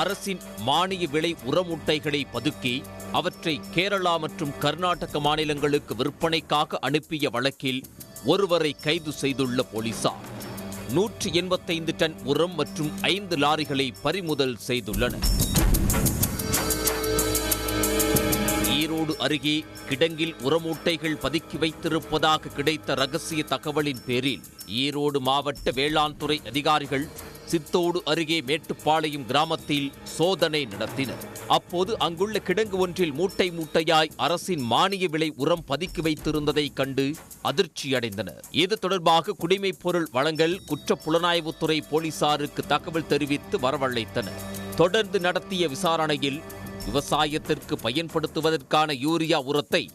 அரசின் மானிய விலை உரமுட்டைகளை பதுக்கி அவற்றை கேரளா மற்றும் கர்நாடக மாநிலங்களுக்கு விற்பனைக்காக அனுப்பிய வழக்கில் ஒருவரை கைது செய்துள்ள போலீசார். நூற்றி எண்பத்தைந்து டன் உரம் மற்றும் ஐந்து லாரிகளை பறிமுதல் செய்துள்ளனர். ஈரோடு அருகே கிடங்கில் உரமூட்டைகள் பதுக்கி வைத்திருப்பதாக கிடைத்த ரகசிய தகவலின் பேரில் ஈரோடு மாவட்ட வேளாண் துறை அதிகாரிகள் சித்தோடு அருகே மேட்டுப்பாளையம் கிராமத்தில் சோதனை நடத்தினர். அப்போது அங்குள்ள கிடங்கு ஒன்றில் மூட்டை மூட்டையாய் அரசின் மானிய விலை உரம் பதுக்கி வைத்திருந்ததை கண்டு அதிர்ச்சியடைந்தனர். இது தொடர்பாக குடிமைப் பொருள் வழங்கல் குற்ற புலனாய்வுத்துறை போலீசாருக்கு தகவல் தெரிவித்து வரவழைத்தனர். தொடர்ந்து நடத்திய விசாரணையில் விவசாயத்திற்கு பயன்படுத்துவதற்கான யூரியா உரத்தை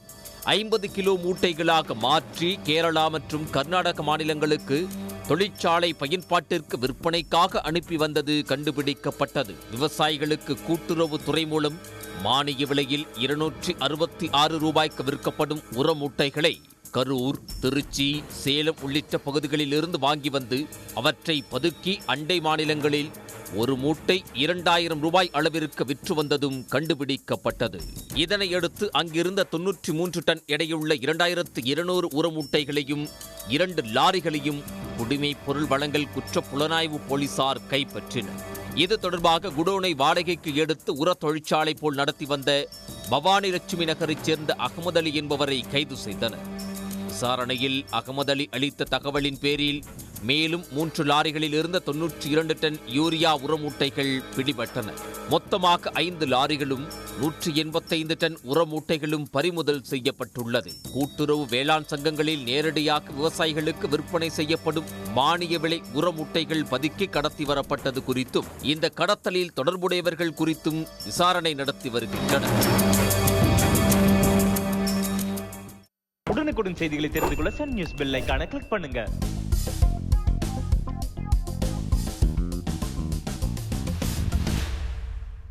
ஐம்பது கிலோ மூட்டைகளாக மாற்றி கேரளா மற்றும் கர்நாடக மாநிலங்களுக்கு தொழிற்சாலை பயன்பாட்டிற்கு விற்பனைக்காக அனுப்பி வந்தது கண்டுபிடிக்கப்பட்டது. விவசாயிகளுக்கு கூட்டுறவு துறை மூலம் மானிய விலையில் இருநூற்றி அறுபத்தி ஆறு ரூபாய்க்கு விற்கப்படும் உர மூட்டைகளை கரூர் திருச்சி சேலம் உள்ளிட்ட பகுதிகளில் இருந்து வாங்கி வந்து அவற்றை பதுக்கி அண்டை மாநிலங்களில் ஒரு மூட்டை இரண்டாயிரம் ரூபாய் அளவிற்கு விற்று வந்ததும் கண்டுபிடிக்கப்பட்டது. இதனையடுத்து அங்கிருந்த தொன்னூற்றி மூன்று டன் எடையுள்ள இரண்டாயிரத்து இருநூறு உர மூட்டைகளையும் இரண்டு லாரிகளையும் குடிமை பொருள் வழங்கல் குற்ற புலனாய்வு போலீசார் கைப்பற்றினர். இது தொடர்பாக குடோனை வாடகைக்கு எடுத்து உர தொழிற்சாலை போல் நடத்தி வந்த பவானி லட்சுமி நகரைச் சேர்ந்த அகமது அலி என்பவரை கைது செய்தனர். விசாரணையில் அகமது அலி அளித்த தகவலின் பேரில் மேலும் மூன்று லாரிகளில் இருந்த தொன்னூற்றி இரண்டு டன் யூரியா உரமூட்டைகள் பிடிபட்டன. மொத்தமாக ஐந்து லாரிகளும் நூற்றி எண்பத்தைந்து டன் உரமூட்டைகளும் பறிமுதல் செய்யப்பட்டுள்ளது. கூட்டுறவு வேளாண் சங்கங்களில் நேரடியாக விவசாயிகளுக்கு விற்பனை செய்யப்படும் மானிய விலை உரமூட்டைகள் பதுக்கி கடத்தி வரப்பட்டது குறித்தும் இந்த கடத்தலில் தொடர்புடையவர்கள் குறித்தும் விசாரணை நடத்தி வருகின்றனர். உடனுக்குடன் செய்திகளை தெரிந்து கொள்ள சன் நியூஸ் பெல் ஐக்கான கிளிக் பண்ணுங்க.